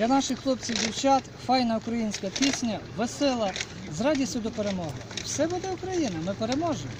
Для наших хлопців дівчат файна українська пісня, весела, з радістю до перемоги. Все буде Україна, ми переможемо.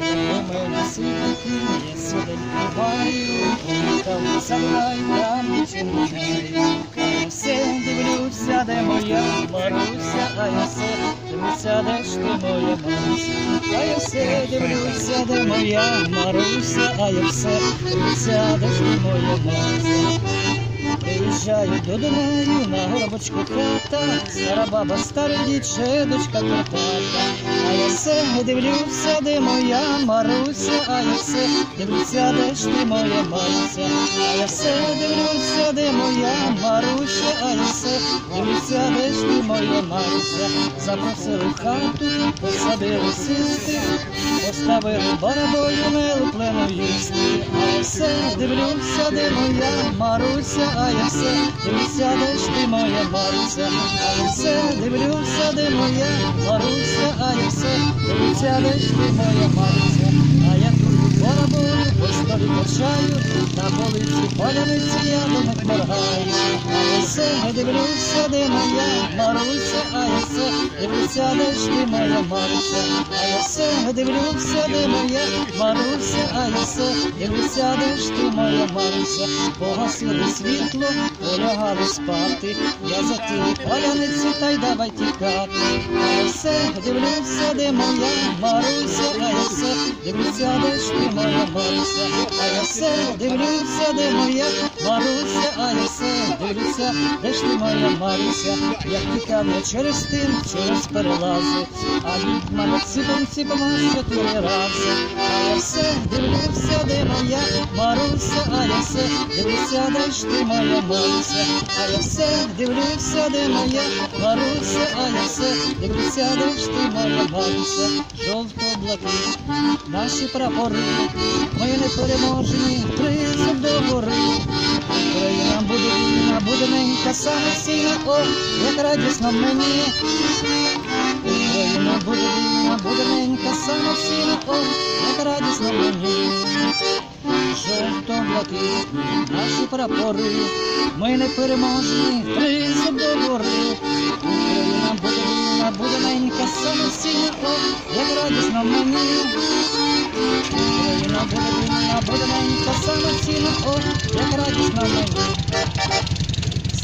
Мене світики, я сюди буваю, там сарай, там. Я все дивлюся, де моя Маруся, а я все дивлюся, де ж ти моя Маруся. А я все дивлюся, де моя Маруся, а я все дивлюся, де ж ти моя Маруся. Приїжджаю до Дунаю на горбочку хата, стара баба, стара дівчиночка Карпата. А я все дивлюся, де моя Маруся, а я все дивлюся, де ж ти моя Маруся. А я все дивлюся, де моя Маруся, а я все дивлюся, де ж ти моя Маруся. Запросили хату, посадили сісти, поставили барабою нелеплену їсти. А я все дивлюся, де моя Маруся, а я все дивлюся, де ж ти моя Маруся. А я все дивлюся, де моя Маруся, а я все дивлюся, де ж ти моя Маруся. А я тут барабою по столі качаю, на полиці поляниці я думок моргаю. А я все дивлюся, де моя Маруся, а дивлюся, де ти моя Маруся. А я все дивлюся, де моя Маруся, а я все дивлюся, де ти моя Маруся. Погасили світло, полягали спати. Я за ті поляниці та й давай тікати. А я все дивлюся, де моя Маруся, а я все дивлюся, де ти моя Маруся. А я все дивлюся, де моя Маруся, а я все де ж ти моя Маруся. Як тікав через тин, через перелази, а від мене ціпом ціпом аж чотири рази. А все дивлюся, де моя Маруся, а я все де ж ти моя Маруся. А я дивлюся, де моя Маруся, а я все де ж ти моя Маруся. Жовто-блакит, наші прапори, ми не переможені, буде ненька самостійна, о, як радісно мені. Україна буде вільна, буде ненька самостійна, о, як радісно мені. Жовто-блакитні наші прапори, ми не переможні, призов до гори. Україна буде вільна, буде ненька самостійна, о, як радісно мені. Україна буде вільна, буде ненька самостійна, о.